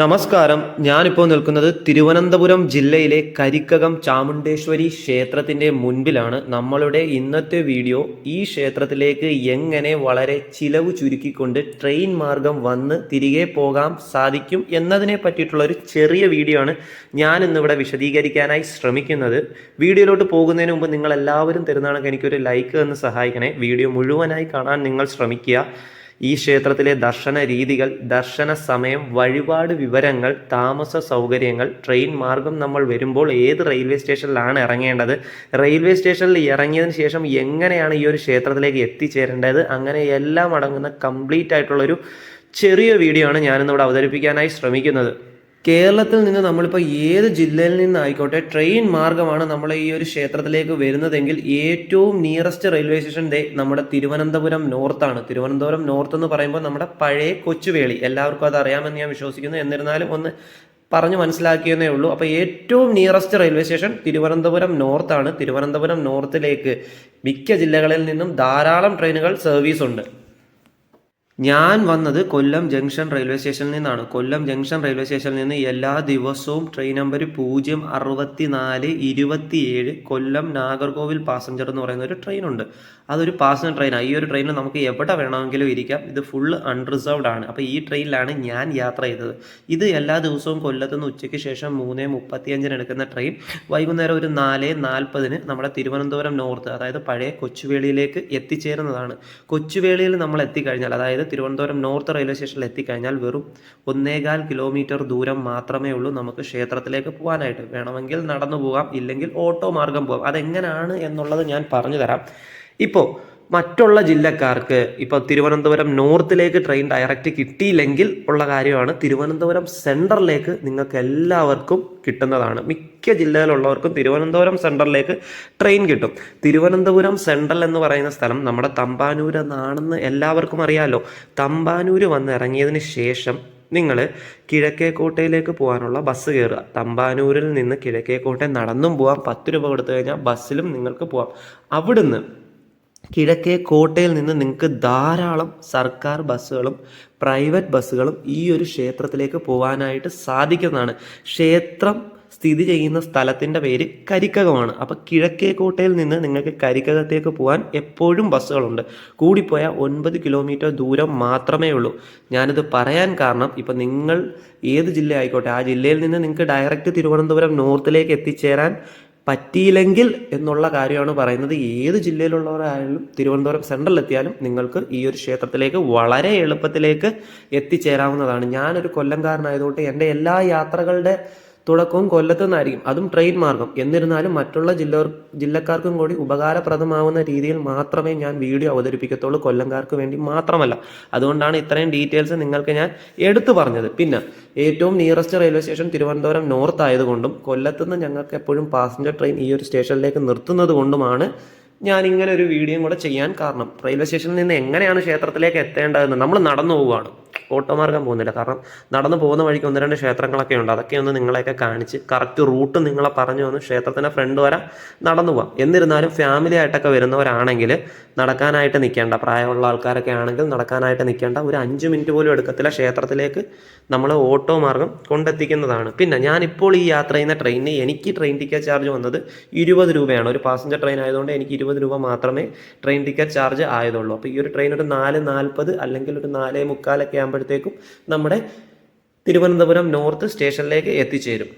നമസ്കാരം. ഞാനിപ്പോൾ നിൽക്കുന്നത് തിരുവനന്തപുരം ജില്ലയിലെ കരിക്കകം ചാമുണ്ടേശ്വരി ക്ഷേത്രത്തിന്റെ മുൻപിലാണ്. നമ്മളുടെ ഇന്നത്തെ വീഡിയോ ഈ ക്ഷേത്രത്തിലേക്ക് എങ്ങനെ വളരെ ചിലവ് ചുരുക്കിക്കൊണ്ട് ട്രെയിൻ മാർഗം വന്ന് തിരികെ പോകാൻ സാധിക്കും എന്നതിനെ പറ്റിയിട്ടുള്ള ഒരു ചെറിയ വീഡിയോ ആണ് ഞാൻ ഇന്നിവിടെ വിശദീകരിക്കാനായി ശ്രമിക്കുന്നത്. വീഡിയോയിലോട്ട് പോകുന്നതിന് മുമ്പ് നിങ്ങൾ എല്ലാവരും തരുന്നതാണ് എനിക്കൊരു ലൈക്ക് എന്ന് സഹായിക്കണേ. വീഡിയോ മുഴുവനായി കാണാൻ നിങ്ങൾ ശ്രമിക്കുക. ഈ ക്ഷേത്രത്തിലെ ദർശന രീതികൾ ദർശന സമയം വഴിപാട് വിവരങ്ങൾ താമസ സൗകര്യങ്ങൾ ട്രെയിൻ മാർഗം നമ്മൾ വരുമ്പോൾ ഏത് റെയിൽവേ സ്റ്റേഷനിലാണ് ഇറങ്ങേണ്ടത് റെയിൽവേ സ്റ്റേഷനിൽ ഇറങ്ങിയതിന് ശേഷം എങ്ങനെയാണ് ഈ ഒരു ക്ഷേത്രത്തിലേക്ക് എത്തിച്ചേരേണ്ടത് അങ്ങനെ എല്ലാം അടങ്ങുന്ന കംപ്ലീറ്റ് ആയിട്ടുള്ളൊരു ചെറിയ വീഡിയോ ആണ് ഞാനിന്നിവിടെ അവതരിപ്പിക്കാനായി ശ്രമിക്കുന്നത്. കേരളത്തിൽ നിന്ന് നമ്മളിപ്പോൾ ഏത് ജില്ലയിൽ നിന്നായിക്കോട്ടെ ട്രെയിൻ മാർഗമാണ് നമ്മൾ ഈ ഒരു ക്ഷേത്രത്തിലേക്ക് വരുന്നതെങ്കിൽ ഏറ്റവും നിയറസ്റ്റ് റെയിൽവേ സ്റ്റേഷൻ ദേ നമ്മുടെ തിരുവനന്തപുരം നോർത്താണ് തിരുവനന്തപുരം നോർത്ത് എന്ന് പറയുമ്പോൾ നമ്മുടെ പഴയ കൊച്ചുവേളി. എല്ലാവർക്കും അത് അറിയാമെന്ന് ഞാൻ വിശ്വസിക്കുന്നു. എന്നിരുന്നാലും ഒന്ന് പറഞ്ഞു മനസ്സിലാക്കിയെന്നേ ഉള്ളൂ. അപ്പോൾ ഏറ്റവും നിയറസ്റ്റ് റെയിൽവേ സ്റ്റേഷൻ തിരുവനന്തപുരം നോർത്താണ് തിരുവനന്തപുരം നോർത്തിലേക്ക് മിക്ക ജില്ലകളിൽ നിന്നും ധാരാളം ട്രെയിനുകൾ സർവീസ് ഉണ്ട്. ഞാൻ വന്നത് കൊല്ലം ജംഗ്ഷൻ റെയിൽവേ സ്റ്റേഷനിൽ നിന്നാണ്. കൊല്ലം ജംഗ്ഷൻ റെയിൽവേ സ്റ്റേഷനിൽ നിന്ന് എല്ലാ ദിവസവും ട്രെയിൻ നമ്പർ പൂജ്യം അറുപത്തി നാല് ഇരുപത്തിയേഴ് കൊല്ലം നാഗർകോവിൽ പാസഞ്ചർ എന്ന് പറയുന്ന ഒരു ട്രെയിൻ ഉണ്ട്. അതൊരു പാസഞ്ചർ ട്രെയിനാണ് ഈ ഒരു ട്രെയിനിൽ നമുക്ക് എവിടെ വേണമെങ്കിലും ഇരിക്കാം. ഇത് ഫുള്ള് അൺറിസർവ്ഡ് ആണ്. അപ്പോൾ ഈ ട്രെയിനിലാണ് ഞാൻ യാത്ര ചെയ്തത്. ഇത് എല്ലാ ദിവസവും കൊല്ലത്ത് നിന്ന് ഉച്ചയ്ക്ക് ശേഷം മൂന്ന് മുപ്പത്തിയഞ്ചിന് എടുക്കുന്ന ട്രെയിൻ വൈകുന്നേരം ഒരു നാല് നാൽപ്പതിന് നമ്മുടെ തിരുവനന്തപുരം നോർത്ത് അതായത് പഴയ കൊച്ചുവേളിയിലേക്ക് എത്തിച്ചേരുന്നതാണ്. കൊച്ചുവേളിയിൽ നമ്മൾ എത്തിക്കഴിഞ്ഞാൽ അതായത് തിരുവനന്തപുരം നോർത്ത് റെയിൽവേ സ്റ്റേഷനിൽ എത്തിക്കഴിഞ്ഞാൽ വെറും ഒന്നേകാൽ കിലോമീറ്റർ ദൂരം മാത്രമേ ഉള്ളൂ നമുക്ക് ക്ഷേത്രത്തിലേക്ക് പോകാനായിട്ട്. വേണമെങ്കിൽ നടന്നു പോകാം ഇല്ലെങ്കിൽ ഓട്ടോ മാർഗം പോകാം. അതെങ്ങനെയാണ് എന്നുള്ളത് ഞാൻ പറഞ്ഞു തരാം. ഇപ്പോൾ മറ്റുള്ള ജില്ലക്കാർക്ക് ഇപ്പോൾ തിരുവനന്തപുരം നോർത്തിലേക്ക് ട്രെയിൻ ഡയറക്റ്റ് കിട്ടിയില്ലെങ്കിൽ ഉള്ള കാര്യമാണ് തിരുവനന്തപുരം സെന്ററിലേക്ക് നിങ്ങൾക്ക് എല്ലാവർക്കും കിട്ടുന്നതാണ്. മിക്ക ജില്ലയിലുള്ളവർക്കും തിരുവനന്തപുരം സെന്ററിലേക്ക് ട്രെയിൻ കിട്ടും. തിരുവനന്തപുരം സെൻട്രൽ എന്ന് പറയുന്ന സ്ഥലം നമ്മുടെ തമ്പാനൂർ എന്നാണെന്ന് എല്ലാവർക്കും അറിയാമല്ലോ തമ്പാനൂർ വന്ന് ഇറങ്ങിയതിന് ശേഷം നിങ്ങൾ കിഴക്കേക്കോട്ടയിലേക്ക് പോകാനുള്ള ബസ് കയറുക. തമ്പാനൂരിൽ നിന്ന് കിഴക്കേക്കോട്ട നടന്നും പോകാം പത്ത് രൂപ കൊടുത്തു കഴിഞ്ഞാൽ ബസ്സിലും നിങ്ങൾക്ക് പോകാം അവിടുന്ന് കിഴക്കേ കോട്ടയിൽ നിന്ന് നിങ്ങൾക്ക് ധാരാളം സർക്കാർ ബസ്സുകളും പ്രൈവറ്റ് ബസ്സുകളും ഈ ഒരു ക്ഷേത്രത്തിലേക്ക് പോകാനായിട്ട് സാധിക്കുന്നതാണ്. ക്ഷേത്രം സ്ഥിതി ചെയ്യുന്ന സ്ഥലത്തിന്റെ പേര് കരിക്കകമാണ്. അപ്പോൾ കിഴക്കേ കോട്ടയിൽ നിന്ന് നിങ്ങൾക്ക് കരിക്കകത്തേക്ക് പോകാൻ എപ്പോഴും ബസ്സുകളുണ്ട്. കൂടിപ്പോയാൽ ഒൻപത് കിലോമീറ്റർ ദൂരം മാത്രമേ ഉള്ളൂ. ഞാനിത് പറയാൻ കാരണം ഇപ്പം നിങ്ങൾ ഏത് ജില്ല ആയിക്കോട്ടെ ആ ജില്ലയിൽ നിന്ന് നിങ്ങൾക്ക് ഡയറക്റ്റ് തിരുവനന്തപുരം നോർത്തിലേക്ക് എത്തിച്ചേരാൻ പറ്റിയില്ലെങ്കിൽ എന്നുള്ള കാര്യമാണ് പറയുന്നത്. ഏത് ജില്ലയിലുള്ളവരായാലും തിരുവനന്തപുരം സെൻട്രലെത്തിയാലും നിങ്ങൾക്ക് ഈ ഒരു ക്ഷേത്രത്തിലേക്ക് വളരെ എളുപ്പത്തിലേക്ക് എത്തിച്ചേരാവുന്നതാണ്. ഞാനൊരു കൊല്ലംകാരനായതുകൊണ്ട് എന്റെ എല്ലാ യാത്രകളുടെ തുടക്കവും കൊല്ലത്തു നിന്നായിരിക്കും. അതും ട്രെയിൻ മാർഗം. എന്നിരുന്നാലും മറ്റുള്ള ജില്ല ജില്ലക്കാർക്കും കൂടി ഉപകാരപ്രദമാവുന്ന രീതിയിൽ മാത്രമേ ഞാൻ വീഡിയോ അവതരിപ്പിക്കത്തുള്ളൂ. കൊല്ലംകാർക്ക് വേണ്ടി മാത്രമല്ല. അതുകൊണ്ടാണ് ഇത്രയും ഡീറ്റെയിൽസ് നിങ്ങൾക്ക് ഞാൻ എടുത്തു പറഞ്ഞത്. പിന്നെ ഏറ്റവും nearest railway station Thiruvananthapuram north ആയതുകൊണ്ടും കൊല്ലത്തുനിന്ന് ഞങ്ങൾക്ക് എപ്പോഴും പാസഞ്ചർ ട്രെയിൻ ഈ ഒരു സ്റ്റേഷനിലേക്ക് നിർത്തുന്നത് കൊണ്ടുമാണ് ഞാൻ ഇങ്ങനെ ഒരു വീഡിയോയും കൂടെ ചെയ്യാൻ കാരണം. റെയിൽവേ സ്റ്റേഷനിൽ നിന്ന് എങ്ങനെയാണ് ക്ഷേത്രത്തിലേക്ക് എത്തേണ്ടതെന്ന്. നമ്മൾ നടന്നു പോവുകയാണ്. ഓട്ടോ മാർഗം പോകുന്നില്ല. കാരണം നടന്നു പോകുന്ന വഴിക്ക് ഒന്ന് രണ്ട് ക്ഷേത്രങ്ങളൊക്കെ ഉണ്ട്. അതൊക്കെ ഒന്ന് നിങ്ങളെയൊക്കെ കാണിച്ച് കറക്റ്റ് റൂട്ട് നിങ്ങളെ പറഞ്ഞു വന്ന് ക്ഷേത്രത്തിന്റെ ഫ്രണ്ട് വരെ നടന്നു പോവാം. എന്നിരുന്നാലും ഫാമിലി ആയിട്ടൊക്കെ വരുന്നവരാണെങ്കിൽ നടക്കാനായിട്ട് നിൽക്കേണ്ട പ്രായമുള്ള ആൾക്കാരൊക്കെ ആണെങ്കിൽ നടക്കാനായിട്ട് നിൽക്കേണ്ട ഒരു അഞ്ച് മിനിറ്റ് പോലും എടുക്കത്തില്ല ക്ഷേത്രത്തിലേക്ക് നമ്മൾ ഓട്ടോ മാർഗം കൊണ്ടെത്തിക്കുന്നതാണ്. പിന്നെ ഞാനിപ്പോൾ ഈ യാത്ര ചെയ്യുന്ന ട്രെയിനിന് എനിക്ക് ട്രെയിൻ ടിക്കറ്റ് ചാർജ് വന്നത് ഇരുപത് രൂപയാണ്. ഒരു പാസഞ്ചർ ട്രെയിൻ ആയതുകൊണ്ട് എനിക്ക് ഇരുപത് രൂപ മാത്രമേ ട്രെയിൻ ടിക്കറ്റ് ചാർജ് ആയതുള്ളൂ. അപ്പോൾ ഈ ഒരു ട്രെയിൻ ഒരു നാല് നാൽപ്പത് അല്ലെങ്കിൽ ഒരു നാല് മുക്കാലൊക്കെ ആകുമ്പോഴത്തേക്കും നമ്മുടെ തിരുവനന്തപുരം നോർത്ത് സ്റ്റേഷനിലേക്ക് എത്തിച്ചേരും.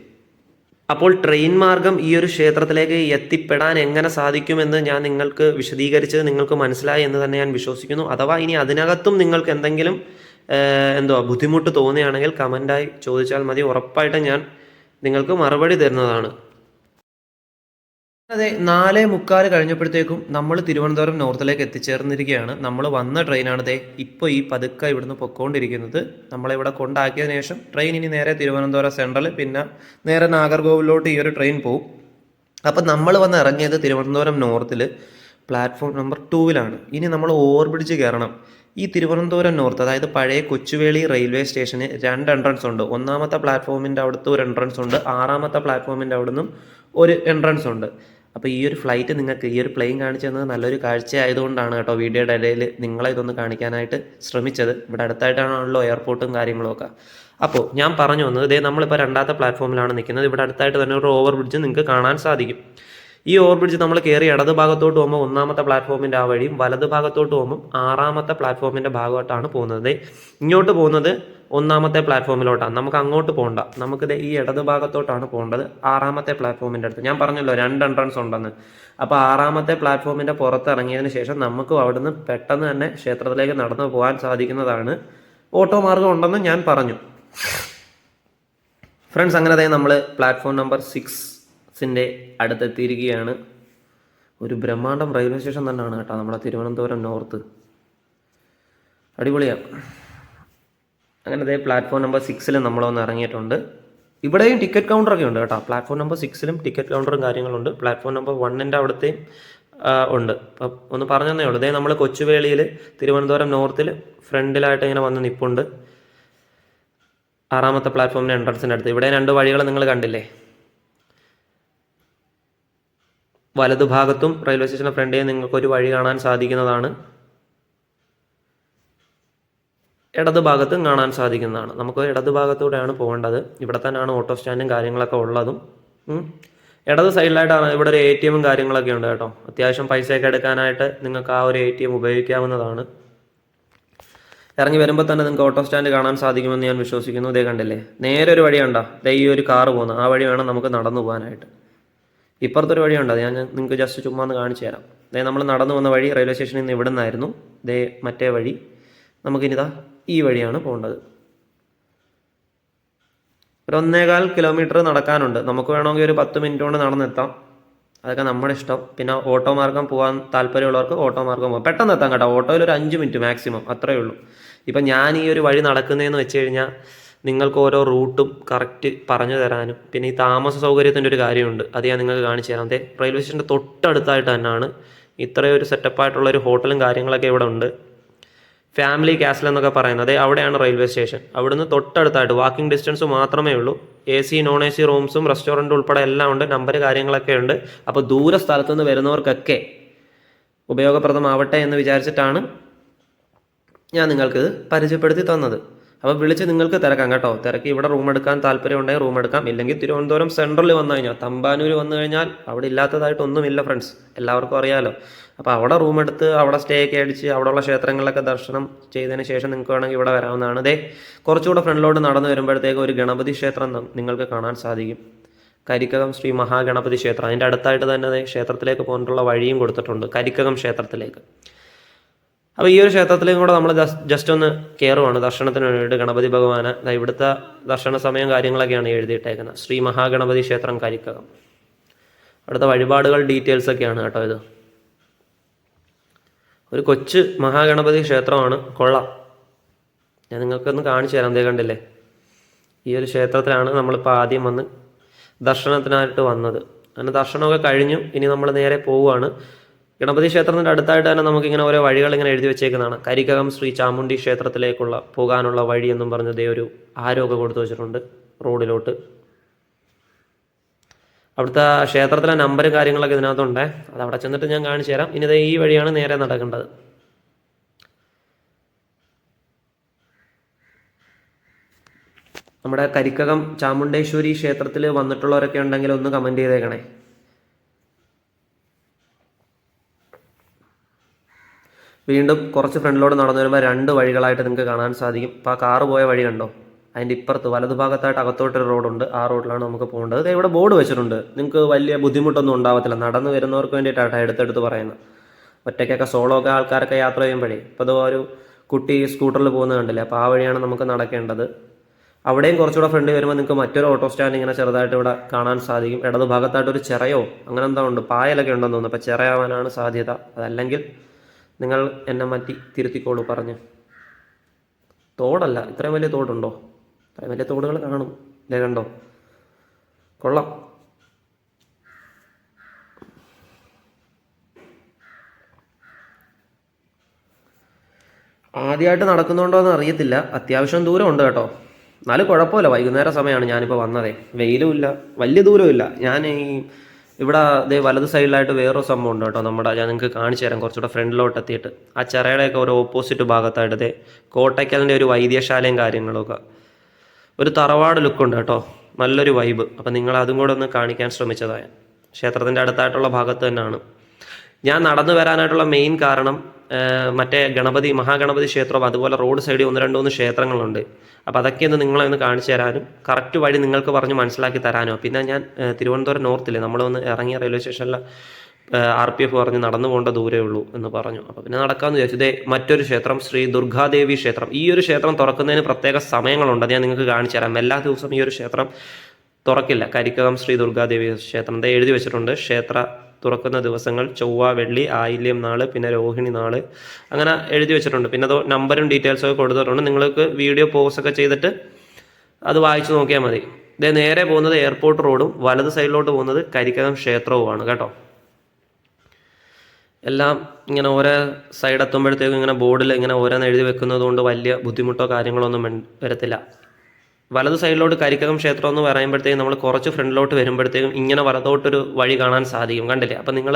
അപ്പോൾ ട്രെയിൻ മാർഗം ഈ ഒരു ക്ഷേത്രത്തിലേക്ക് എത്തിപ്പെടാൻ എങ്ങനെ സാധിക്കുമെന്ന് ഞാൻ നിങ്ങൾക്ക് വിശദീകരിച്ചത് നിങ്ങൾക്ക് മനസ്സിലായി എന്ന് തന്നെ ഞാൻ വിശ്വസിക്കുന്നു. അഥവാ ഇനി അതിനകത്തും നിങ്ങൾക്ക് എന്തെങ്കിലും എന്തോ ബുദ്ധിമുട്ട് തോന്നുകയാണെങ്കിൽ കമന്റായി ചോദിച്ചാൽ മതി. ഉറപ്പായിട്ടും ഞാൻ നിങ്ങൾക്ക് മറുപടി തരുന്നതാണ്. അതെ നാല് മുക്കാൽ കഴിഞ്ഞപ്പോഴത്തേക്കും നമ്മൾ തിരുവനന്തപുരം നോർത്തിലേക്ക് എത്തിച്ചേർന്നിരിക്കുകയാണ്. നമ്മൾ വന്ന ട്രെയിനാണ് ദേ ഇപ്പോൾ ഈ പതുക്കെ ഇവിടുന്ന് പൊക്കോണ്ടിരിക്കുന്നത്. നമ്മളിവിടെ കൊണ്ടാക്കിയതിന് ശേഷം ട്രെയിൻ ഇനി നേരെ തിരുവനന്തപുരം സെൻട്രൽ പിന്നെ നേരെ നാഗർകോവിലോട്ട് ഈ ഒരു ട്രെയിൻ പോകും അപ്പം നമ്മൾ വന്ന് ഇറങ്ങിയത് തിരുവനന്തപുരം നോർത്തിൽ പ്ലാറ്റ്ഫോം നമ്പർ ടൂവിലാണ്. ഇനി നമ്മൾ ഓവർ ബ്രിഡ്ജ് കയറണം. ഈ തിരുവനന്തപുരം നോർത്ത് അതായത് പഴയ കൊച്ചുവേളി റെയിൽവേ സ്റ്റേഷന് രണ്ട് എൻട്രൻസ് ഉണ്ട്. ഒന്നാമത്തെ പ്ലാറ്റ്ഫോമിന്റെ അവിടുത്തെ ഒരു എൻട്രൻസ് ഉണ്ട്. ആറാമത്തെ പ്ലാറ്റ്ഫോമിന്റെ അവിടുന്നും ഒരു എൻട്രൻസ് ഉണ്ട്. അപ്പോൾ ഈ ഒരു ഫ്ലൈറ്റ് നിങ്ങൾക്ക് ഈ ഒരു പ്ലെയിൻ കാണിച്ചു തന്നത് നല്ലൊരു കാഴ്ച ആയതുകൊണ്ടാണ് കേട്ടോ വീഡിയോയുടെ ഇടയിൽ നിങ്ങളെ ഇതൊന്ന് കാണിക്കാനായിട്ട് ശ്രമിച്ചത്. ഇവിടെ അടുത്തായിട്ടാണല്ലോ എയർപോർട്ടും കാര്യങ്ങളും ഒക്കെ അപ്പോൾ ഞാൻ പറഞ്ഞു വന്നത് ഇതേ നമ്മളിപ്പോൾ രണ്ടാമത്തെ പ്ലാറ്റ്ഫോമിലാണ് നിൽക്കുന്നത്. ഇവിടെ അടുത്തായിട്ട് തന്നെ ഒരു ഓവർ ബ്രിഡ്ജ് നിങ്ങൾക്ക് കാണാൻ സാധിക്കും. ഈ ഓവർ ബ്രിഡ്ജ് നമ്മൾ കയറി ഇടത് ഭാഗത്തോട്ട് പോകുമ്പോൾ ഒന്നാമത്തെ പ്ലാറ്റ്ഫോമിന്റെ ആ വഴിയും വലത് ഭാഗത്തോട്ട് പോകുമ്പോൾ ആറാമത്തെ പ്ലാറ്റ്ഫോമിന്റെ ഭാഗമായിട്ടാണ് പോകുന്നത്. ഇങ്ങോട്ട് പോകുന്നത് ഒന്നാമത്തെ പ്ലാറ്റ്ഫോമിലോട്ടാണ്. നമുക്ക് അങ്ങോട്ട് പോകണ്ട. നമുക്കിത് ഈ ഇടത് ഭാഗത്തോട്ടാണ് പോകേണ്ടത്. ആറാമത്തെ പ്ലാറ്റ്ഫോമിന്റെ അടുത്ത്. ഞാൻ പറഞ്ഞല്ലോ രണ്ട് എൻട്രൻസ് ഉണ്ടെന്ന്. അപ്പോൾ ആറാമത്തെ പ്ലാറ്റ്ഫോമിന്റെ പുറത്ത് ഇറങ്ങിയതിന് ശേഷം നമുക്കും അവിടുന്ന് പെട്ടെന്ന് തന്നെ ക്ഷേത്രത്തിലേക്ക് നടന്നു പോകാൻ സാധിക്കുന്നതാണ് ഓട്ടോ മാർഗം ഉണ്ടെന്ന് ഞാൻ പറഞ്ഞു. ഫ്രണ്ട്സ് അങ്ങനെ തന്നെ നമ്മൾ പ്ലാറ്റ്ഫോം നമ്പർ സിക്സിന്റെ അടുത്തെത്തിയിരിക്കുകയാണ്. ഒരു ബ്രഹ്മാണ്ടം റെയിൽവേ സ്റ്റേഷൻ തന്നെയാണ് കേട്ടോ നമ്മുടെ തിരുവനന്തപുരം നോർത്ത്. അടിപൊളിയാണ് അങ്ങനെ അതേ പ്ലാറ്റ്ഫോം നമ്പർ സിക്സിൽ നമ്മളൊന്ന് ഇറങ്ങിയിട്ടുണ്ട്. ഇവിടെയും ടിക്കറ്റ് കൗണ്ടറൊക്കെ ഉണ്ട് കേട്ടോ. പ്ലാറ്റ്ഫോം നമ്പർ സിക്സിലും ടിക്കറ്റ് കൗണ്ടറും കാര്യങ്ങളുണ്ട്. പ്ലാറ്റ്ഫോം നമ്പർ വണ്ണിന്റെ അവിടുത്തെയും ഉണ്ട്. അപ്പം ഒന്ന് പറഞ്ഞതേ ഉള്ളൂ. ഇതേ നമ്മൾ കൊച്ചുവേളിയിൽ തിരുവനന്തപുരം നോർത്തിൽ ഫ്രണ്ടിലായിട്ട് ഇങ്ങനെ വന്ന് നിപ്പുണ്ട്. ആറാമത്തെ പ്ലാറ്റ്ഫോമിന്റെ എൻട്രൻസിന്റെ അടുത്ത്. ഇവിടെ രണ്ട് വഴികൾ നിങ്ങൾ കണ്ടില്ലേ? വലതുഭാഗത്തും റെയിൽവേ സ്റ്റേഷന്റെ ഫ്രണ്ടിൽ നിങ്ങൾക്കൊരു വഴി കാണാൻ സാധിക്കുന്നതാണ്. ഇടതുഭാഗത്തും കാണാൻ സാധിക്കുന്നതാണ്. നമുക്ക് ഇടതുഭാഗത്തൂടെയാണ് പോകേണ്ടത്. ഇവിടെ തന്നെയാണ് ഓട്ടോ സ്റ്റാൻഡും കാര്യങ്ങളൊക്കെ ഉള്ളതും. ഇടത് സൈഡിലായിട്ടാണ് ഇവിടെ ഒരു എ ടി എമ്മും കാര്യങ്ങളൊക്കെ ഉണ്ട് കേട്ടോ. അത്യാവശ്യം പൈസയൊക്കെ എടുക്കാനായിട്ട് നിങ്ങൾക്ക് ആ ഒരു എ ടി എം ഉപയോഗിക്കാവുന്നതാണ്. ഇറങ്ങി വരുമ്പോൾ തന്നെ നിങ്ങൾക്ക് ഓട്ടോ സ്റ്റാൻഡ് കാണാൻ സാധിക്കുമെന്ന് ഞാൻ വിശ്വസിക്കുന്നു. ഇതേ കണ്ടില്ലേ? നേരെ ഒരു വഴിയുണ്ടോ? ദേ ഈ ഒരു കാറ് പോകുന്നത് ആ വഴി വേണം നമുക്ക് നടന്നു പോകാനായിട്ട്. ഇപ്പുറത്തൊരു വഴിയുണ്ട്. അത് ഞാൻ നിങ്ങൾക്ക് ജസ്റ്റ് ചുമ്മാ ഒന്ന് കാണിച്ചു തരാം. ദേ നമ്മൾ നടന്നു വന്ന വഴി റെയിൽവേ സ്റ്റേഷനിൽ നിന്ന് ഇവിടെ നിന്നായിരുന്നു. ദേ മറ്റേ വഴി. നമുക്കിനിതാ ഈ വഴിയാണ് പോകേണ്ടത്. ഒരു ഒന്നേകാൽ കിലോമീറ്റർ നടക്കാനുണ്ട്. നമുക്ക് വേണമെങ്കിൽ ഒരു പത്ത് മിനിറ്റ് കൊണ്ട് നടന്നെത്താം അതൊക്കെ നമ്മുടെ ഇഷ്ടം. പിന്നെ ഓട്ടോ മാർഗം പോകാൻ താല്പര്യമുള്ളവർക്ക് ഓട്ടോ മാർഗം പോകാം. പെട്ടെന്ന് എത്താം കേട്ടോ. ഓട്ടോയിൽ ഒരു അഞ്ച് മിനിറ്റ് മാക്സിമം അത്രയേ ഉള്ളൂ. ഇപ്പം ഞാൻ ഈ ഒരു വഴി നടക്കുന്നതെന്ന് വെച്ച് കഴിഞ്ഞാൽ നിങ്ങൾക്ക് ഓരോ റൂട്ടും കറക്റ്റ് പറഞ്ഞു തരാനും. പിന്നെ ഈ താമസ സൗകര്യത്തിന്റെ ഒരു കാര്യമുണ്ട്. അത് ഞാൻ നിങ്ങൾക്ക് കാണിച്ചു തരാം. അതെ റെയിൽവേ സ്റ്റേഷന്റെ തൊട്ടടുത്തായിട്ട് തന്നെയാണ് ഇത്രയും ഒരു സെറ്റപ്പായിട്ടുള്ള ഒരു ഹോട്ടലും കാര്യങ്ങളൊക്കെ ഇവിടെ ഉണ്ട്. ഫാമിലി കാസിൽ എന്നൊക്കെ പറയുന്നത്. അവിടെയാണ് റെയിൽവേ സ്റ്റേഷൻ. അവിടുന്ന് തൊട്ടടുത്തായിട്ട് വാക്കിംഗ് ഡിസ്റ്റൻസ് മാത്രമേ ഉള്ളൂ. A C non A C റൂംസും റെസ്റ്റോറന്റും ഉൾപ്പെടെ എല്ലാം ഉണ്ട്. നമ്പർ കാര്യങ്ങളൊക്കെ ഉണ്ട്. അപ്പോൾ ദൂര സ്ഥലത്തുനിന്ന് വരുന്നവർക്കൊക്കെ ഉപയോഗപ്രദമാവട്ടെ എന്ന് വിചാരിച്ചിട്ടാണ് ഞാൻ നിങ്ങൾക്കിത് പരിചയപ്പെടുത്തി തന്നത്. അപ്പോൾ വിളിച്ച് നിങ്ങൾക്ക് തിരക്കാം കേട്ടോ. തിരക്കി ഇവിടെ റൂം എടുക്കാൻ താല്പര്യം ഉണ്ടെങ്കിൽ റൂം എടുക്കാം. ഇല്ലെങ്കിൽ തിരുവനന്തപുരം സെൻട്രലിൽ വന്നു കഴിഞ്ഞാൽ തമ്പാനൂർ വന്നു കഴിഞ്ഞാൽ അവിടെ ഇല്ലാത്തതായിട്ടൊന്നുമില്ല ഫ്രണ്ട്സ് എല്ലാവർക്കും അറിയാമല്ലോ അപ്പോൾ അവിടെ റൂം എടുത്ത് അവിടെ സ്റ്റേ ഒക്കെ അടിച്ച് അവിടെയുള്ള ക്ഷേത്രങ്ങളിലൊക്കെ ദർശനം ചെയ്തതിന് ശേഷം നിങ്ങൾക്ക് വേണമെങ്കിൽ ഇവിടെ വരാവുന്നതാണ്. ദേ കുറച്ചുകൂടെ ഫ്രണ്ടിലോട്ട് നടന്നു വരുമ്പോഴത്തേക്ക് ഒരു ഗണപതി ക്ഷേത്രം നിങ്ങൾക്ക് കാണാൻ സാധിക്കും. കരിക്കകം ശ്രീ മഹാഗണപതി ക്ഷേത്രം. അതിന്റെ അടുത്തായിട്ട് തന്നെ ക്ഷേത്രത്തിലേക്ക് പോകാനുള്ള വഴിയും കൊടുത്തിട്ടുണ്ട്. കരിക്കകം ക്ഷേത്രത്തിലേക്ക്. അപ്പോൾ ഈ ഒരു ക്ഷേത്രത്തിലേക്കും കൂടെ നമ്മൾ ജസ്റ്റ് ഒന്ന് കയറുവാണ് ദർശനത്തിന് വേണ്ടിയിട്ട് ഗണപതി ഭഗവാന് ഇവിടുത്തെ ദർശന സമയം കാര്യങ്ങളൊക്കെയാണ് എഴുതിയിട്ടേക്കുന്നത്. ശ്രീ മഹാഗണപതി ക്ഷേത്രം കരിക്കകം. അവിടുത്തെ വഴിപാടുകൾ ഡീറ്റെയിൽസ് ഒക്കെയാണ് കേട്ടോ ഇത്. ഒരു കൊച്ചു മഹാഗണപതി ക്ഷേത്രമാണ്. കൊള്ളാം. ഞാൻ നിങ്ങൾക്കൊന്ന് കാണിച്ചു തരാം. ദേ കണ്ടില്ലേ? ഈ ഒരു ക്ഷേത്രത്തിലാണ് നമ്മളിപ്പോൾ ആദ്യം വന്ന് ദർശനത്തിനായിട്ട് വന്നത്. അങ്ങനെ ദർശനമൊക്കെ കഴിഞ്ഞു. ഇനി നമ്മൾ നേരെ പോവുകയാണ്. ഗണപതി ക്ഷേത്രത്തിന്റെ അടുത്തായിട്ട് തന്നെ നമുക്കിങ്ങനെ ഓരോ വഴികൾ ഇങ്ങനെ എഴുതി വെച്ചേക്കുന്നതാണ്. കരിക്കകം ശ്രീ ചാമുണ്ടി ക്ഷേത്രത്തിലേക്കുള്ള പോകാനുള്ള വഴി എന്നും പറഞ്ഞ് ഒരു ആരോഗ്യം കൊടുത്തു വെച്ചിട്ടുണ്ട് റോഡിലോട്ട്. അവിടുത്തെ ക്ഷേത്രത്തിലെ നമ്പർ കാര്യങ്ങളൊക്കെ ഇതിനകത്തുണ്ട്. അത് അവിടെ ചെന്നിട്ട് ഞാൻ കാണിച്ചു തരാം. ഇനി ഈ വഴിയാണ് നേരെ നടക്കേണ്ടത്. നമ്മുടെ കരിക്കകം ചാമുണ്ടേശ്വരി ക്ഷേത്രത്തിൽ വന്നിട്ടുള്ളവരൊക്കെ ഉണ്ടെങ്കിൽ ഒന്ന് കമന്റ് ചെയ്തേക്കണേ. വീണ്ടും കുറച്ച് ഫ്രണ്ടിലോട്ട് നടന്നു വരുമ്പോൾ രണ്ട് വഴികളായിട്ട് നിങ്ങൾക്ക് കാണാൻ സാധിക്കും. ഇപ്പോൾ ആ കാറ് പോയ വഴി കണ്ടോ? അതിന്റെ ഇപ്പുറത്ത് വലതുഭാഗത്തായിട്ട് അകത്തോട്ടൊരു റോഡുണ്ട്. ആ റോഡിലാണ് നമുക്ക് പോകേണ്ടത്. ദേ ഇവിടെ ബോർഡ് വെച്ചിട്ടുണ്ട്. നിങ്ങൾക്ക് വലിയ ബുദ്ധിമുട്ടൊന്നും ഉണ്ടാവത്തില്ല. നടന്നു വരുന്നവർക്ക് വേണ്ടിയിട്ടാണ് എടുത്തെടുത്ത് പറയുന്നത്. ഒറ്റയ്ക്കൊക്കെ സോളോ ഒക്കെ ആൾക്കാരൊക്കെ യാത്ര ചെയ്യുമ്പോഴേ ഇപ്പോൾ ഇതോ ഒരു കുട്ടി സ്കൂട്ടറിൽ പോകുന്നത് കണ്ടില്ലേ? അപ്പോൾ ആ വഴിയാണ് നമുക്ക് നടക്കേണ്ടത്. അവിടെയും കുറച്ചുകൂടെ ഫ്രണ്ട് വരുമ്പോൾ നിങ്ങൾക്ക് മറ്റൊരു ഓട്ടോ സ്റ്റാൻഡ് ഇങ്ങനെ ചെറുതായിട്ട് ഇവിടെ കാണാൻ സാധിക്കും. ഇടത് ഭാഗത്തായിട്ട് ഒരു ചിറയോ അങ്ങനെ എന്താ ഉണ്ട്. പായലൊക്കെ ഉണ്ടെന്ന് തോന്നുന്നു. അപ്പോൾ ചിറയാവാനാണ് സാധ്യത. അതല്ലെങ്കിൽ നിങ്ങൾ എന്നെ മാറ്റി തിരുത്തിക്കോളൂ പറഞ്ഞ്. തോടല്ല ഇത്രയും വലിയ തോടുണ്ടോ? ഇത്രയും വലിയ തോടുകൾ കാണും ഇല്ലേ കണ്ടോ? കൊള്ളാം. ആദ്യമായിട്ട് നടക്കുന്നുണ്ടോ എന്ന് അറിയത്തില്ല. അത്യാവശ്യം ദൂരം ഉണ്ട് കേട്ടോ. എന്നാലും കുഴപ്പമില്ല വൈകുന്നേര സമയമാണ് ഞാനിപ്പോൾ വന്നതേ. വെയിലും ഇല്ല വലിയ ദൂരവും ഇല്ല. ഞാൻ ഈ ഇവിടെ അതേ വലത് സൈഡിലായിട്ട് വേറൊരു സംഭവം ഉണ്ട് കേട്ടോ. നമ്മുടെ ഞാൻ നിങ്ങൾക്ക് കാണിച്ചു തരാം. കുറച്ചുകൂടെ ഫ്രണ്ടിലോട്ട് എത്തിയിട്ട് ആ ചിറയുടെയൊക്കെ ഒരു ഓപ്പോസിറ്റ് ഭാഗത്തായിട്ട് അതെ കോട്ടയ്ക്കലിന്റെ ഒരു വൈദ്യശാലയും കാര്യങ്ങളൊക്കെ. ഒരു തറവാട് ലുക്കുണ്ട് കേട്ടോ. നല്ലൊരു വൈബ് അപ്പം നിങ്ങൾ അതും കൂടെ ഒന്ന് കാണിക്കാൻ ശ്രമിച്ചതായ ക്ഷേത്രത്തിന്റെ അടുത്തായിട്ടുള്ള ഭാഗത്ത് തന്നെയാണ്. ഞാൻ നടന്നു വരാനായിട്ടുള്ള മെയിൻ കാരണം മറ്റേ ഗണപതി മഹാഗണപതി ക്ഷേത്രവും അതുപോലെ റോഡ് സൈഡിൽ ഒന്ന് രണ്ട് മൂന്ന് ക്ഷേത്രങ്ങളുണ്ട്. അപ്പോൾ അതൊക്കെ ഒന്ന് നിങ്ങളെ ഒന്ന് കാണിച്ചു തരാനും കറക്റ്റ് വഴി നിങ്ങൾക്ക് പറഞ്ഞ് മനസ്സിലാക്കി തരാനോ. പിന്നെ ഞാൻ തിരുവനന്തപുരം നോർത്തില്ലേ നമ്മളൊന്ന് ഇറങ്ങിയ റെയിൽവേ സ്റ്റേഷനിലെ ആർ പി എഫ് പറഞ്ഞ് നടന്നു പോകേണ്ട ദൂരേ ഉള്ളൂ എന്ന് പറഞ്ഞു. അപ്പോൾ പിന്നെ നടക്കാമെന്ന് വിചാരിച്ചു. ഇതേ മറ്റൊരു ക്ഷേത്രം ശ്രീ ദുർഗാദേവി ക്ഷേത്രം. ഈ ഒരു ക്ഷേത്രം തുറക്കുന്നതിന് പ്രത്യേക സമയങ്ങളുണ്ട്. ഞാൻ നിങ്ങൾക്ക് കാണിച്ചു തരാം. എല്ലാ ദിവസവും ഈ ഒരു ക്ഷേത്രം തുറക്കില്ല. കരിക്കകം ശ്രീ ദുർഗാദേവി ക്ഷേത്രം. എഴുതി വെച്ചിട്ടുണ്ട്. ക്ഷേത്ര തുറക്കുന്ന ദിവസങ്ങൾ ചൊവ്വ വെള്ളി ആയില്യം നാൾ പിന്നെ രോഹിണി നാൾ. അങ്ങനെ എഴുതി വെച്ചിട്ടുണ്ട്. പിന്നെ അത് നമ്പറും ഡീറ്റെയിൽസും ഒക്കെ കൊടുത്തിട്ടുണ്ട്. നിങ്ങൾക്ക് വീഡിയോ പോസ് ഒക്കെ ചെയ്തിട്ട് അത് വായിച്ചു നോക്കിയാൽ മതി. ഇതേ നേരെ പോകുന്നത് എയർപോർട്ട് റോഡും വലത് സൈഡിലോട്ട് പോകുന്നത് കരിക്കകം ക്ഷേത്രവുമാണ് കേട്ടോ. എല്ലാം ഇങ്ങനെ ഓരോ സൈഡ് എത്തുമ്പോഴത്തേക്കും ഇങ്ങനെ ബോർഡിൽ ഇങ്ങനെ ഓരോന്ന് എഴുതി വെക്കുന്നത് കൊണ്ട് വലിയ ബുദ്ധിമുട്ടോ കാര്യങ്ങളോ ഒന്നും വരത്തില്ല. വലത് സൈഡിലോട്ട് കരിക്കകം ക്ഷേത്രം എന്ന് പറയുമ്പോഴത്തേക്കും നമ്മൾ കുറച്ച് ഫ്രണ്ടിലോട്ട് വരുമ്പോഴത്തേക്കും ഇങ്ങനെ വലതോട്ടൊരു വഴി കാണാൻ സാധിക്കും. കണ്ടില്ലേ? അപ്പം നിങ്ങൾ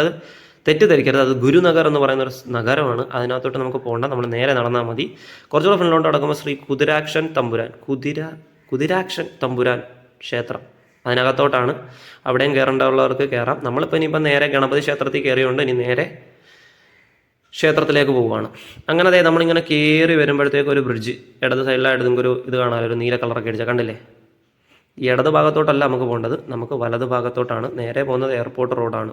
തെറ്റിദ്ധരിക്കരുത്. അത് ഗുരുനഗർ എന്ന് പറയുന്ന ഒരു നഗരമാണ്. അതിനകത്തോട്ട് നമുക്ക് പോകണ്ട നമ്മൾ നേരെ നടന്നാൽ മതി. കുറച്ചുകൂടെ ഫ്രണ്ടിലോട്ട് നടക്കുമ്പോൾ ശ്രീ കുതിരാക്ഷൻ തമ്പുരാൻ. കുതിര കുതിരാക്ഷൻ തമ്പുരാൻ ക്ഷേത്രം. അതിനകത്തോട്ടാണ് അവിടെയും കയറേണ്ടവർക്ക് കയറാം. നമ്മളിപ്പോൾ ഇനിയിപ്പോൾ നേരെ ഗണപതി ക്ഷേത്രത്തിൽ കയറിയുണ്ട് ഇനി നേരെ ക്ഷേത്രത്തിലേക്ക് പോവുകയാണ്. അങ്ങനെ അതെ നമ്മളിങ്ങനെ കയറി വരുമ്പോഴത്തേക്ക് ഒരു ബ്രിഡ്ജ് ഇടത് സൈഡിലായിട്ട് നിങ്ങൾക്ക് ഒരു ഇത് കാണാമല്ലോ ഒരു നീല കളറൊക്കെ അടിച്ച കണ്ടില്ലേ? ഈ ഇടത് ഭാഗത്തോട്ടല്ല നമുക്ക് പോകേണ്ടത് നമുക്ക് വലത് ഭാഗത്തോട്ടാണ് നേരെ പോകുന്നത് എയർപോർട്ട് റോഡാണ്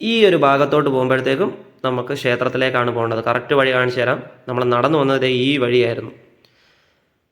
ഈ ഒരു ഭാഗത്തോട്ട് പോകുമ്പോഴത്തേക്കും നമുക്ക് ക്ഷേത്രത്തിലേക്കാണ് പോകേണ്ടത്. കറക്റ്റ് വഴി കാണിച്ചു തരാം. നമ്മൾ നടന്നു വന്നത് ഈ വഴിയായിരുന്നു.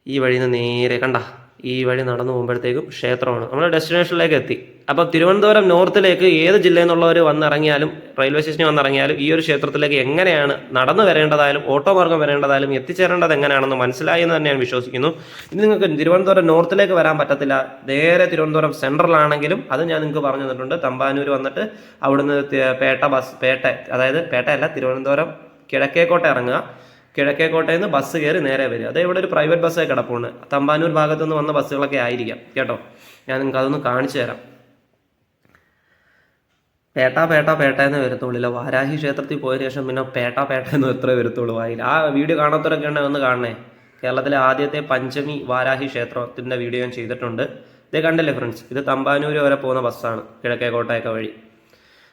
ഈ വഴിയിൽ നിന്ന് നേരെ കണ്ട? ഈ വഴി നടന്നു പോകുമ്പോഴത്തേക്കും ക്ഷേത്രമാണ്. നമ്മൾ ഡെസ്റ്റിനേഷനിലേക്ക് എത്തി. അപ്പം തിരുവനന്തപുരം നോർത്തിലേക്ക് ഏത് ജില്ലയിൽ നിന്നുള്ളവർ വന്നിറങ്ങിയാലും റെയിൽവേ സ്റ്റേഷനിൽ വന്നിറങ്ങിയാലും ഈ ഒരു ക്ഷേത്രത്തിലേക്ക് എങ്ങനെയാണ് നടന്നു വരേണ്ടതായാലും ഓട്ടോ മാർഗം വരേണ്ടതായാലും എത്തിച്ചേരേണ്ടത് എങ്ങനെയാണെന്ന് മനസ്സിലായി എന്ന് തന്നെ ഞാൻ വിശ്വസിക്കുന്നു. ഇനി നിങ്ങൾക്ക് തിരുവനന്തപുരം നോർത്തിലേക്ക് വരാൻ പറ്റത്തില്ല. നേരെ തിരുവനന്തപുരം സെൻട്രലാണെങ്കിലും അത് ഞാൻ നിങ്ങൾക്ക് പറഞ്ഞു തന്നിട്ടുണ്ട്. തമ്പാനൂർ വന്നിട്ട് അവിടുന്ന് പേട്ട ബസ് പേട്ട അതായത് പേട്ടയല്ല തിരുവനന്തപുരം കിഴക്കേക്കോട്ട ഇറങ്ങുക. കിഴക്കേക്കോട്ടയിൽ നിന്ന് ബസ് കയറി നേരെ വരിക. അത് ഇവിടെ ഒരു പ്രൈവറ്റ് ബസ്സേ കിടപ്പുണ്ട്. തമ്പാനൂർ ഭാഗത്തുനിന്ന് വന്ന ബസ്സുകളൊക്കെ ആയിരിക്കാം. കേട്ടോ? ഞാൻ നിങ്ങൾക്ക് അതൊന്ന് കാണിച്ചു തരാം. പേട്ട പേട്ട പേട്ട എന്ന് വരത്തുള്ളൂ. ഇല്ല വാരാഹി ക്ഷേത്രത്തിൽ പോയ ശേഷം പിന്നെ പേട്ട പേട്ട എന്ന് എത്ര വരത്തുള്ളൂ വായിൽ. ആ വീഡിയോ കാണാത്തവരൊക്കെ ഉണ്ടെങ്കിൽ ഒന്ന് കാണണേ. കേരളത്തിലെ ആദ്യത്തെ പഞ്ചമി വാരാഹി ക്ഷേത്രത്തിന്റെ വീഡിയോ ഞാൻ ചെയ്തിട്ടുണ്ട്. ഇതേ കണ്ടല്ലേ ഫ്രണ്ട്സ് ഇത് തമ്പാനൂർ വരെ പോകുന്ന ബസ്സാണ് കിഴക്കേക്കോട്ടയൊക്കെ വഴി.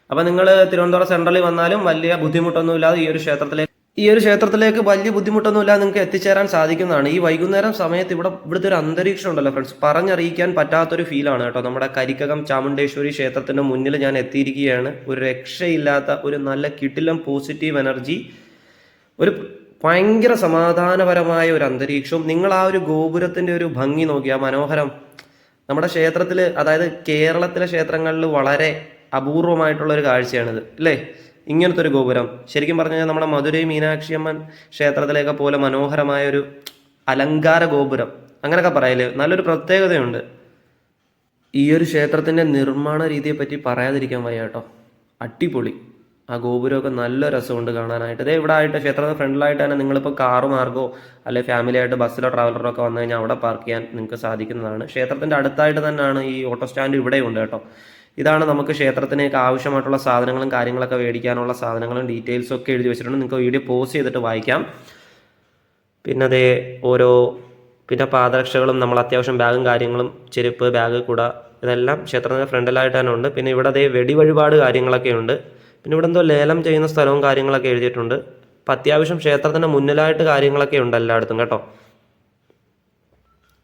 അപ്പോൾ നിങ്ങൾ തിരുവനന്തപുരം സെൻട്രലിൽ വന്നാലും വലിയ ബുദ്ധിമുട്ടൊന്നുമില്ലാതെ ഈ ഒരു ക്ഷേത്രത്തിലേക്ക് ഈ ഒരു ക്ഷേത്രത്തിലേക്ക് വലിയ ബുദ്ധിമുട്ടൊന്നുമില്ല നിങ്ങൾക്ക് എത്തിച്ചേരാൻ സാധിക്കുന്നതാണ്. ഈ വൈകുന്നേരം സമയത്ത് ഇവിടെ ഇവിടുത്തെ ഒരു അന്തരീക്ഷം ഉണ്ടല്ലോ ഫ്രണ്ട്സ് പറഞ്ഞറിയിക്കാൻ പറ്റാത്തൊരു ഫീലാണ് കേട്ടോ. നമ്മുടെ കരിക്കകം ചാമുണ്ടേശ്വരി ക്ഷേത്രത്തിന്റെ മുന്നിൽ ഞാൻ എത്തിയിരിക്കുകയാണ്. ഒരു രക്ഷയില്ലാത്ത ഒരു നല്ല കിട്ടിലം പോസിറ്റീവ് എനർജി ഒരു ഭയങ്കര സമാധാനപരമായ ഒരു അന്തരീക്ഷവും. നിങ്ങൾ ആ ഒരു ഗോപുരത്തിന്റെ ഒരു ഭംഗി നോക്കി ആ മനോഹരം. നമ്മുടെ ക്ഷേത്രത്തിൽ അതായത് കേരളത്തിലെ ക്ഷേത്രങ്ങളിൽ വളരെ അപൂർവമായിട്ടുള്ള ഒരു കാഴ്ചയാണിത് അല്ലേ? ഇങ്ങനത്തെ ഒരു ഗോപുരം. ശരിക്കും പറഞ്ഞു കഴിഞ്ഞാൽ നമ്മുടെ മധുരൈ മീനാക്ഷി അമ്മൻ ക്ഷേത്രത്തിലേക്ക് പോലെ മനോഹരമായ ഒരു അലങ്കാര ഗോപുരം. അങ്ങനെയൊക്കെ പറയൽ. നല്ലൊരു പ്രത്യേകതയുണ്ട്. ഈ ഒരു ക്ഷേത്രത്തിന്റെ നിർമ്മാണ രീതിയെ പറ്റി പറയാതിരിക്കാൻ വയ്യ കേട്ടോ. അടിപൊളി. ആ ഗോപുരമൊക്കെ നല്ല രസമുണ്ട് കാണാനായിട്ട്. ഇതേ ഇവിടെ ആയിട്ട് ക്ഷേത്രത്തിന് ഫ്രണ്ടിലായിട്ട് തന്നെ നിങ്ങളിപ്പോൾ കാറ് മാർഗോ അല്ലെങ്കിൽ ഫാമിലി ആയിട്ട് ബസ്സിലോ ട്രാവലറോ ഒക്കെ വന്നു കഴിഞ്ഞാൽ അവിടെ പാർക്ക് ചെയ്യാൻ നിങ്ങൾക്ക് സാധിക്കുന്നതാണ്. ക്ഷേത്രത്തിന്റെ അടുത്തായിട്ട് തന്നെയാണ് ഈ ഓട്ടോ സ്റ്റാൻഡ് ഇവിടെയുണ്ട് കേട്ടോ. ഇതാണ് നമുക്ക് ക്ഷേത്രത്തിനേക്ക് ആവശ്യമായിട്ടുള്ള സാധനങ്ങളും കാര്യങ്ങളൊക്കെ മേടിക്കാനുള്ള സാധനങ്ങളും ഡീറ്റെയിൽസും ഒക്കെ എഴുതി വെച്ചിട്ടുണ്ട്. നിങ്ങൾക്ക് വീഡിയോ പോസ് ചെയ്തിട്ട് വായിക്കാം. പിന്നെ അതേ ഓരോ പിന്നെ പാദരക്ഷകളും നമ്മൾ അത്യാവശ്യം ബാഗും കാര്യങ്ങളും ചെരുപ്പ് ബാഗ് കൂട ഇതെല്ലാം ക്ഷേത്രത്തിന്റെ ഫ്രണ്ടിലായിട്ട് തന്നെ ഉണ്ട്. പിന്നെ ഇവിടെ അതേ വെടി വഴിപാട് കാര്യങ്ങളൊക്കെ ഉണ്ട്. പിന്നെ ഇവിടെ എന്തോ ലേലം ചെയ്യുന്ന സ്ഥലവും കാര്യങ്ങളൊക്കെ എഴുതിയിട്ടുണ്ട്. അപ്പം അത്യാവശ്യം ക്ഷേത്രത്തിന്റെ മുന്നിലായിട്ട് കാര്യങ്ങളൊക്കെ ഉണ്ട് എല്ലായിടത്തും കേട്ടോ.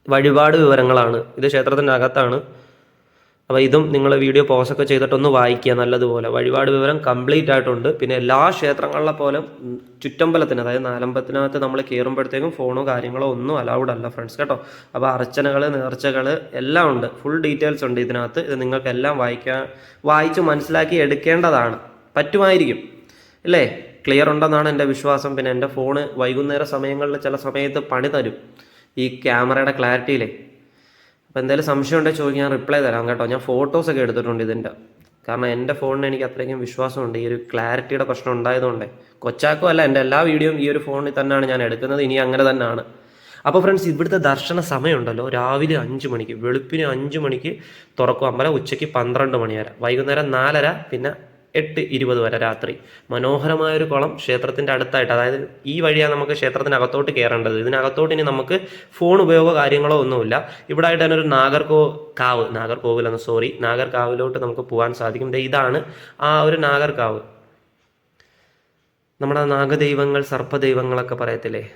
വഴിപാട് വിവരങ്ങളാണ്. ഇത് ക്ഷേത്രത്തിന്റെ അകത്താണ്. അപ്പോൾ ഇതും നിങ്ങൾ വീഡിയോ പോസ് ഒക്കെ ചെയ്തിട്ടൊന്ന് വായിക്കുക നല്ലതുപോലെ. വഴിപാട് വിവരം കംപ്ലീറ്റ് ആയിട്ടുണ്ട്. പിന്നെ എല്ലാ ക്ഷേത്രങ്ങളിലെ പോലെ ചുറ്റമ്പലത്തിന് അതായത് നാലമ്പത്തിനകത്ത് നമ്മൾ കയറുമ്പോഴത്തേക്കും ഫോണോ കാര്യങ്ങളോ ഒന്നും അലൗഡ് അല്ല ഫ്രണ്ട്സ് കേട്ടോ? അപ്പോൾ അർച്ചനകൾ നേർച്ചകൾ എല്ലാം ഉണ്ട്. ഫുൾ ഡീറ്റെയിൽസ് ഉണ്ട് ഇതിനകത്ത്. ഇത് നിങ്ങൾക്കെല്ലാം വായിക്കാൻ വായിച്ച് മനസ്സിലാക്കി എടുക്കേണ്ടതാണ്. പറ്റുമായിരിക്കും. അല്ലേ? ക്ലിയർ ഉണ്ടെന്നാണ് എന്റെ വിശ്വാസം. പിന്നെ എന്റെ ഫോണ് വൈകുന്നേര സമയങ്ങളിൽ ചില സമയത്ത് പണി തരും. ഈ ക്യാമറയുടെ ക്ലാരിറ്റിയിലേ അപ്പോൾ എന്തായാലും സംശയം ഉണ്ടെങ്കിൽ ചോദിക്കാൻ ഞാൻ റിപ്ലൈ തരാം കേട്ടോ. ഞാൻ ഫോട്ടോസ് ഒക്കെ എടുത്തിട്ടുണ്ട് ഇതിന്റെ കാരണം എന്റെ ഫോണിന് എനിക്ക് അത്രയ്ക്കും വിശ്വാസമുണ്ട്. ഈ ഒരു ക്ലാരിറ്റിയുടെ പ്രശ്നം ഉണ്ടായതുകൊണ്ടേ. കൊച്ചാക്കും അല്ല എന്റെ എല്ലാ വീഡിയോയും ഈ ഒരു ഫോണിൽ തന്നെയാണ് ഞാൻ എടുക്കുന്നത്. ഇനി അങ്ങനെ തന്നെയാണ്. അപ്പോൾ ഫ്രണ്ട്സ് ഇവിടുത്തെ ദർശന സമയമുണ്ടല്ലോ. രാവിലെ അഞ്ച് മണിക്ക് വെളുപ്പിന് അഞ്ച് മണിക്ക് തുറക്കും. അമ്പലം ഉച്ചയ്ക്ക് പന്ത്രണ്ട് മണി വരെ. വൈകുന്നേരം നാലര പിന്നെ എട്ട് ഇരുപത് വരെ രാത്രി. മനോഹരമായ ഒരു കുളം ക്ഷേത്രത്തിന്റെ അടുത്തായിട്ട്. അതായത് ഈ വഴിയാണ് നമുക്ക് ക്ഷേത്രത്തിനകത്തോട്ട് കയറേണ്ടത്. ഇതിനകത്തോട്ട് ഇനി നമുക്ക് ഫോൺ ഉപയോഗ കാര്യങ്ങളോ ഒന്നുമില്ല. ഇവിടെ ആയിട്ട് തന്നെ ഒരു നാഗർകോ കാവ്. നാഗർകോവിലെന്ന് സോറി നാഗർകാവിലോട്ട് നമുക്ക് പോകാൻ സാധിക്കും. ഇതാണ് ആ ഒരു നാഗർകാവ്. നമ്മുടെ നാഗദൈവങ്ങൾ സർപ്പദൈവങ്ങളൊക്കെ പറയത്തില്ലേ?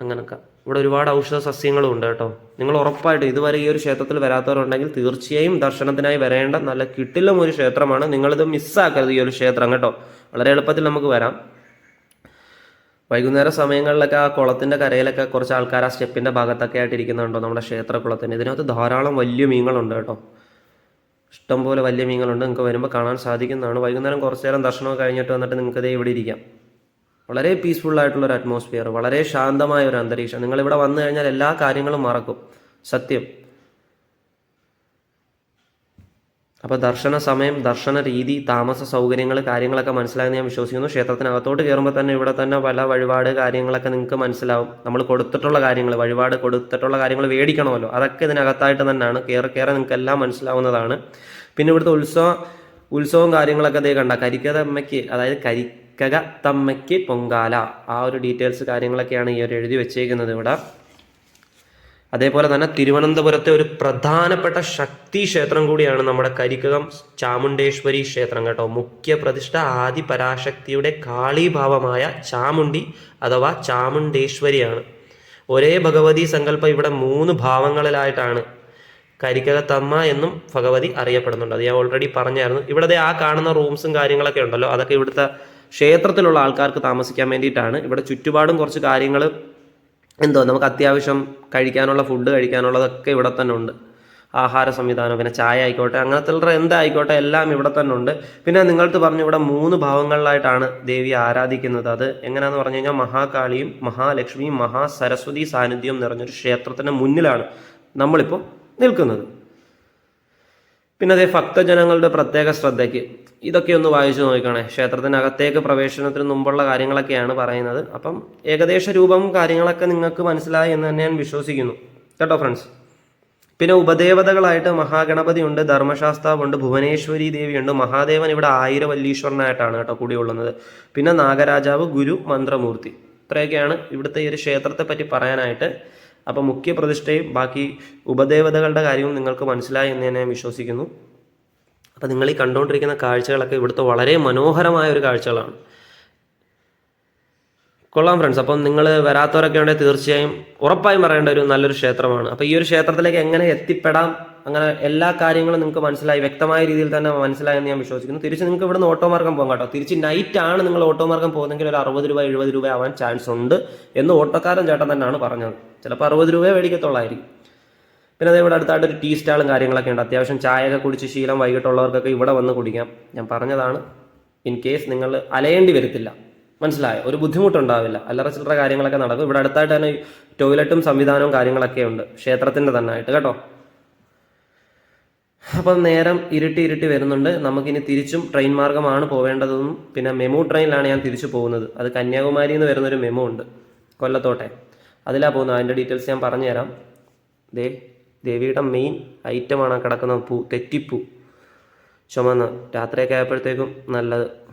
അങ്ങനൊക്കെ. ഇവിടെ ഒരുപാട് ഔഷധ സസ്യങ്ങളും ഉണ്ട് കേട്ടോ. നിങ്ങൾ ഉറപ്പായിട്ടും ഇതുവരെ ഈ ഒരു ക്ഷേത്രത്തിൽ വരാത്തവരുണ്ടെങ്കിൽ തീർച്ചയായും ദർശനത്തിനായി വരേണ്ട നല്ല കിട്ടിലും ഒരു ക്ഷേത്രമാണ്. നിങ്ങളിത് മിസ്സാക്കരുത് ഈ ഒരു ക്ഷേത്രം കേട്ടോ. വളരെ എളുപ്പത്തിൽ നമുക്ക് വരാം. വൈകുന്നേര സമയങ്ങളിലൊക്കെ ആ കുളത്തിന്റെ കരയിലൊക്കെ കുറച്ച് ആൾക്കാർ ആ സ്റ്റെപ്പിന്റെ ഭാഗത്തൊക്കെ ആയിട്ട് ഇരിക്കുന്നുണ്ടോ നമ്മുടെ ക്ഷേത്ര കുളത്തിന് ഇതിനകത്ത് ധാരാളം വലിയ മീനുകളുണ്ട് കേട്ടോ. ഇഷ്ടംപോലെ വലിയ മീനുകളുണ്ട് നിങ്ങൾക്ക് വരുമ്പോൾ കാണാൻ സാധിക്കുന്നതാണ്. വൈകുന്നേരം കുറച്ച് നേരം ദർശനമൊക്കെ കഴിഞ്ഞിട്ട് വന്നിട്ട് നിങ്ങൾക്ക് ദേ ഇവിടെ ഇരിക്കാം. വളരെ പീസ്ഫുൾ ആയിട്ടുള്ള ഒരു അറ്റ്മോസ്ഫിയർ വളരെ ശാന്തമായ ഒരു അന്തരീക്ഷം. നിങ്ങൾ ഇവിടെ വന്നു കഴിഞ്ഞാൽ എല്ലാ കാര്യങ്ങളും മറക്കും. സത്യം. അപ്പോൾ ദർശന സമയം ദർശന രീതി താമസ സൗകര്യങ്ങൾ കാര്യങ്ങളൊക്കെ മനസ്സിലായെന്ന് ഞാൻ വിശ്വസിക്കുന്നു. ക്ഷേത്രത്തിനകത്തോട്ട് കയറുമ്പോൾ തന്നെ ഇവിടെ തന്നെ പല വഴിപാട് കാര്യങ്ങളൊക്കെ നിങ്ങൾക്ക് മനസ്സിലാവും. നമ്മൾ കൊടുത്തിട്ടുള്ള കാര്യങ്ങൾ വഴിപാട് കൊടുത്തിട്ടുള്ള കാര്യങ്ങൾ മേടിക്കണമല്ലോ അതൊക്കെ ഇതിനകത്തായിട്ട് തന്നെയാണ്. കയറി കയറി നിങ്ങൾക്ക് എല്ലാം മനസ്സിലാവുന്നതാണ്. പിന്നെ ഇവിടുത്തെ ഉത്സവം ഉത്സവവും കാര്യങ്ങളൊക്കെ അതേ കണ്ട കരിക്കതമ്മയ്ക്ക് അതായത് കരിക്കക തമ്മയ്ക്ക് പൊങ്കാല. ആ ഒരു ഡീറ്റെയിൽസ് കാര്യങ്ങളൊക്കെയാണ് ഈ ഒരു എഴുതി വെച്ചേക്കുന്നത് ഇവിടെ. അതേപോലെ തന്നെ തിരുവനന്തപുരത്തെ ഒരു പ്രധാനപ്പെട്ട ശക്തി ക്ഷേത്രം കൂടിയാണ് നമ്മുടെ കരിക്കകം ചാമുണ്ടേശ്വരി ക്ഷേത്രം കേട്ടോ. മുഖ്യ പ്രതിഷ്ഠ ആദി പരാശക്തിയുടെ കാളീഭാവമായ ചാമുണ്ടി അഥവാ ചാമുണ്ടേശ്വരിയാണ്. ഒരേ ഭഗവതി സങ്കല്പം ഇവിടെ മൂന്ന് ഭാവങ്ങളിലായിട്ടാണ് കരിക്കകത്തമ്മ എന്നും ഭഗവതി അറിയപ്പെടുന്നുണ്ട്. അത് ഞാൻ ഓൾറെഡി പറഞ്ഞായിരുന്നു. ഇവിടെ ആ കാണുന്ന റൂംസും കാര്യങ്ങളൊക്കെ ഉണ്ടല്ലോ. അതൊക്കെ ഇവിടുത്തെ ക്ഷേത്രത്തിലുള്ള ആൾക്കാർക്ക് താമസിക്കാൻ വേണ്ടിയിട്ടാണ്. ഇവിടെ ചുറ്റുപാടും കുറച്ച് കാര്യങ്ങൾ എന്തോ നമുക്ക് അത്യാവശ്യം കഴിക്കാനുള്ള ഫുഡ് കഴിക്കാനുള്ളതൊക്കെ ഇവിടെ തന്നെ ഉണ്ട്. ആഹാര സംവിധാനം പിന്നെ ചായ ആയിക്കോട്ടെ അങ്ങനത്തെ എന്തായിക്കോട്ടെ എല്ലാം ഇവിടെ തന്നെ ഉണ്ട്. പിന്നെ നിങ്ങൾക്ക് പറഞ്ഞു ഇവിടെ മൂന്ന് ഭാവങ്ങളിലായിട്ടാണ് ദേവി ആരാധിക്കുന്നത്. അത് എങ്ങനെയാന്ന് പറഞ്ഞു കഴിഞ്ഞാൽ മഹാകാളിയും മഹാലക്ഷ്മിയും മഹാസരസ്വതി സാന്നിധ്യം നിറഞ്ഞൊരു ക്ഷേത്രത്തിന് മുന്നിലാണ് നമ്മളിപ്പോൾ നിൽക്കുന്നത്. പിന്നെ അതേ ഭക്തജനങ്ങളുടെ പ്രത്യേക ശ്രദ്ധയ്ക്ക്. ഇതൊക്കെ ഒന്ന് വായിച്ചു നോക്കിക്കണേ. ക്ഷേത്രത്തിനകത്തേക്ക് പ്രവേശനത്തിന് മുമ്പുള്ള കാര്യങ്ങളൊക്കെയാണ് പറയുന്നത്. അപ്പം ഏകദേശ രൂപം കാര്യങ്ങളൊക്കെ നിങ്ങൾക്ക് മനസ്സിലായി എന്ന് തന്നെ ഞാൻ വിശ്വസിക്കുന്നു. കേട്ടോ ഫ്രണ്ട്സ് പിന്നെ ഉപദേവതകളായിട്ട് മഹാഗണപതി ഉണ്ട് ധർമ്മശാസ്താവുണ്ട് ഭുവനേശ്വരി ദേവിയുണ്ട് മഹാദേവൻ ഇവിടെ ആയിരവല്ലീശ്വരനായിട്ടാണ് കേട്ടോ കൂടിയുള്ളത്. പിന്നെ നാഗരാജാവ് ഗുരു മന്ത്രമൂർത്തി. ഇത്രയൊക്കെയാണ് ഇവിടുത്തെ ഈ ഒരു ക്ഷേത്രത്തെ പറ്റി പറയാനായിട്ട് അപ്പോൾ മുഖ്യ പ്രതിഷ്ഠയും ബാക്കി ഉപദേവതകളുടെ കാര്യവും നിങ്ങൾക്ക് മനസ്സിലായി എന്ന് ഞാൻ വിശ്വസിക്കുന്നു. അപ്പോൾ നിങ്ങൾ ഈ കണ്ടുകൊണ്ടിരിക്കുന്ന കാഴ്ചകളൊക്കെ ഇവിടുത്തെ വളരെ മനോഹരമായ ഒരു കാഴ്ചകളാണ്. കൊള്ളാം ഫ്രണ്ട്സ് അപ്പം നിങ്ങൾ വരാത്തവരൊക്കെ ഉണ്ടെങ്കിൽ തീർച്ചയായും ഉറപ്പായും പറയേണ്ട ഒരു നല്ലൊരു ക്ഷേത്രമാണ്. അപ്പോൾ ഈ ഒരു ക്ഷേത്രത്തിലേക്ക് എങ്ങനെ എത്തിപ്പെടാം? അങ്ങനെ എല്ലാ കാര്യങ്ങളും നിങ്ങൾക്ക് മനസ്സിലായി വ്യക്തമായ രീതിയിൽ തന്നെ മനസ്സിലായെന്ന് ഞാൻ വിശ്വസിക്കുന്നു. തിരിച്ച് നിങ്ങൾക്ക് ഇവിടെ നിന്ന് ഓട്ടോ മാർഗം പോകാം കേട്ടോ. തിരിച്ച് നൈറ്റ് ആണ് നിങ്ങൾ ഓട്ടോ മാർഗം പോകുന്നെങ്കിൽ ഒരു അറുപത് രൂപ എഴുപത് രൂപ ആവാൻ ചാൻസ് ഉണ്ട് എന്ന് ഓട്ടോക്കാരൻ ചേട്ടൻ തന്നെയാണ് പറഞ്ഞത്. ചിലപ്പോൾ അറുപത് രൂപയെ മേടിക്കത്തുള്ളായിരിക്കും. പിന്നെ അതേ ഇവിടെ അടുത്തായിട്ട് ഒരു ടീ സ്റ്റാളും കാര്യങ്ങളൊക്കെ ഉണ്ട്. അത്യാവശ്യം ചായയൊക്കെ കുടിച്ച് ശീലം വൈകിട്ടുള്ളവർക്കൊക്കെ ഇവിടെ വന്ന് കുടിക്കാം. ഞാൻ പറഞ്ഞതാണ് ഇൻ കേസ് നിങ്ങൾ അലയേണ്ടി വരത്തില്ല. മനസ്സിലായോ? ഒരു ബുദ്ധിമുട്ടുണ്ടാവില്ല. അല്ലറ ചില്ലറ കാര്യങ്ങളൊക്കെ നടക്കും. ഇവിടെ അടുത്തായിട്ട് തന്നെ ടോയ്ലറ്റും സംവിധാനവും കാര്യങ്ങളൊക്കെ ഉണ്ട്. ക്ഷേത്രത്തിന്റെ തന്നെ ആയിട്ട് കേട്ടോ. അപ്പം നേരം ഇരുട്ടി ഇരുട്ടി വരുന്നുണ്ട്. നമുക്കിനി തിരിച്ചും ട്രെയിൻ മാർഗമാണ് പോവേണ്ടതെന്നും പിന്നെ മെമു ട്രെയിനിലാണ് ഞാൻ തിരിച്ചു പോകുന്നത്. അത് കന്യാകുമാരിയിൽ നിന്ന് വരുന്നൊരു മെമു ഉണ്ട്. കൊല്ലത്തോട്ടെ. അതിലാണ് പോകുന്നത്. അതിന്റെ ഡീറ്റെയിൽസ് ഞാൻ പറഞ്ഞുതരാം. ദേ ദേവിയുടെ മെയിൻ ഐറ്റമാണ് കിടക്കുന്ന പൂ. തെറ്റിപ്പൂ. ചുമന്ന്. രാത്രിയൊക്കെ ആയപ്പോഴത്തേക്കും നല്ലത്.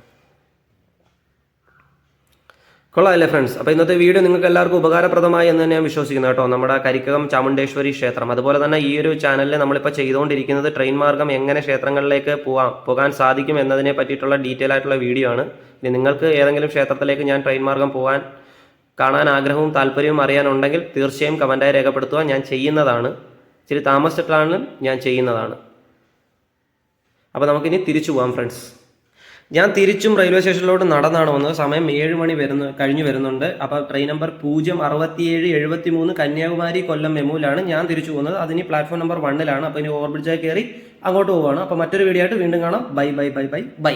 കൊള്ളാമല്ലേ ഫ്രണ്ട്സ് അപ്പോൾ ഇന്നത്തെ വീഡിയോ നിങ്ങൾക്ക് എല്ലാവർക്കും ഉപകാരപ്രദമായി എന്ന് തന്നെ ഞാൻ വിശ്വസിക്കുന്നു കേട്ടോ. നമ്മുടെ കരിക്കകം ചാമുണ്ടേശ്വരി ക്ഷേത്രം. അതുപോലെ തന്നെ ഈ ഒരു ചാനലിൽ നമ്മളിപ്പോൾ ചെയ്തുകൊണ്ടിരിക്കുന്നത് ട്രെയിൻ മാർഗം എങ്ങനെ ക്ഷേത്രങ്ങളിലേക്ക് പോകാം പോകാൻ സാധിക്കും എന്നതിനെ പറ്റിയിട്ടുള്ള ഡീറ്റെയിൽ ആയിട്ടുള്ള വീഡിയോ ആണ്. ഇനി നിങ്ങൾക്ക് ഏതെങ്കിലും ക്ഷേത്രത്തിലേക്ക് ഞാൻ ട്രെയിൻ മാർഗം പോകാൻ കാണാൻ ആഗ്രഹവും താല്പര്യവും അറിയാനുണ്ടെങ്കിൽ തീർച്ചയായും കമന്റായി രേഖപ്പെടുത്തുക. ഞാൻ ചെയ്യുന്നതാണ്. ഇച്ചിരി താമസിച്ചിട്ടാണ് ഞാൻ ചെയ്യുന്നതാണ്. അപ്പോൾ നമുക്കിനി തിരിച്ചു പോകാം ഫ്രണ്ട്സ് ഞാൻ തിരിച്ചും റെയിൽവേ സ്റ്റേഷനിലോട്ട് നടന്നാണ് വന്നത്. സമയം ഏഴ് മണി വരുന്നു കഴിഞ്ഞു വരുന്നുണ്ട്. അപ്പോൾ ട്രെയിൻ നമ്പർ പൂജ്യം അറുപത്തിയേഴ് എഴുപത്തി മൂന്ന് കന്യാകുമാരി കൊല്ലം മെമുവിലാണ് ഞാൻ തിരിച്ചു പോകുന്നത്. അതിന് പ്ലാറ്റ്ഫോം നമ്പർ വണ്ണിലാണ് അപ്പോൾ ഇനി ഓവർബ്രിഡ്ജായി കയറി അങ്ങോട്ട് പോവുകയാണ് അപ്പോൾ മറ്റൊരു വീഡിയോ ആയിട്ട് വീണ്ടും കാണാം. Bye bye bye bye bye